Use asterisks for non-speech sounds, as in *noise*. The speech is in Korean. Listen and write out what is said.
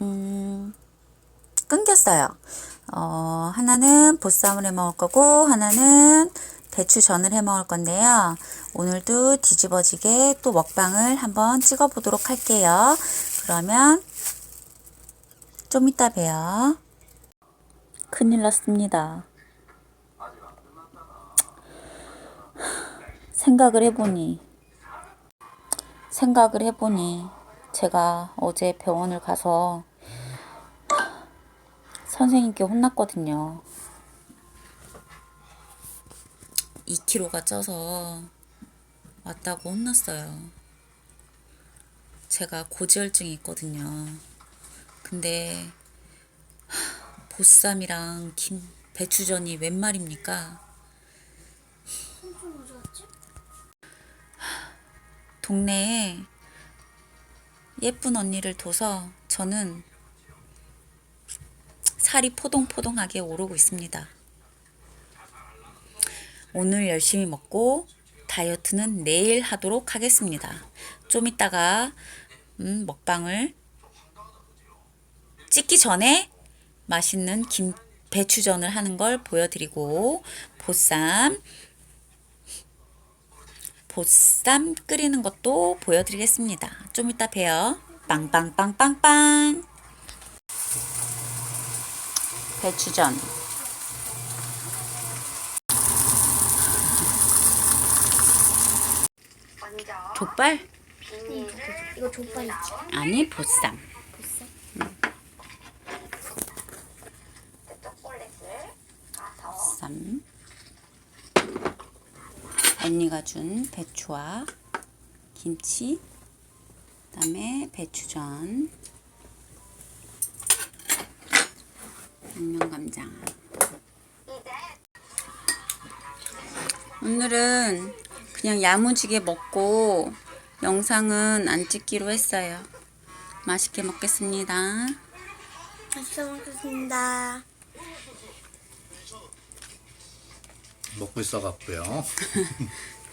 음, 끊겼어요. 어, 하나는 보쌈을 해 먹을 거고, 하나는 배추전을 해 먹을 건데요. 오늘도 뒤집어지게 또 먹방을 한번 찍어 보도록 할게요. 그러면 좀 이따 봬요. 큰일 났습니다. 생각을 해보니, 생각을 해보니, 제가 어제 병원을 가서 선생님께 혼났거든요. 2kg가 쪄서 왔다고 혼났어요. 제가 고지혈증이 있거든요. 근데 하, 보쌈이랑 김 배추전이 웬 말입니까? 동네에 예쁜 언니를 둬서 저는 살이 포동포동하게 오르고 있습니다. 오늘 열심히 먹고 다이어트는 내일 하도록 하겠습니다. 좀 이따가 음, 먹방을 찍기 전에 맛있는 김 배추전을 하는 걸 보여드리고 보쌈 보쌈 끓이는 것도 보여드리겠습니다. 좀 이따 봬요. 빵빵빵빵빵 배추전 족발? 이거 족발이지. 아니 보쌈 초콜릿을 가서 보쌈 언니가 준 배추와 김치 그 다음에 배추전 양념간장 이제 오늘은 그냥 야무지게 먹고 영상은 안 찍기로 했어요. 맛있게 먹겠습니다. 맛있게 먹겠습니다. 먹고 있어갖고요. *laughs*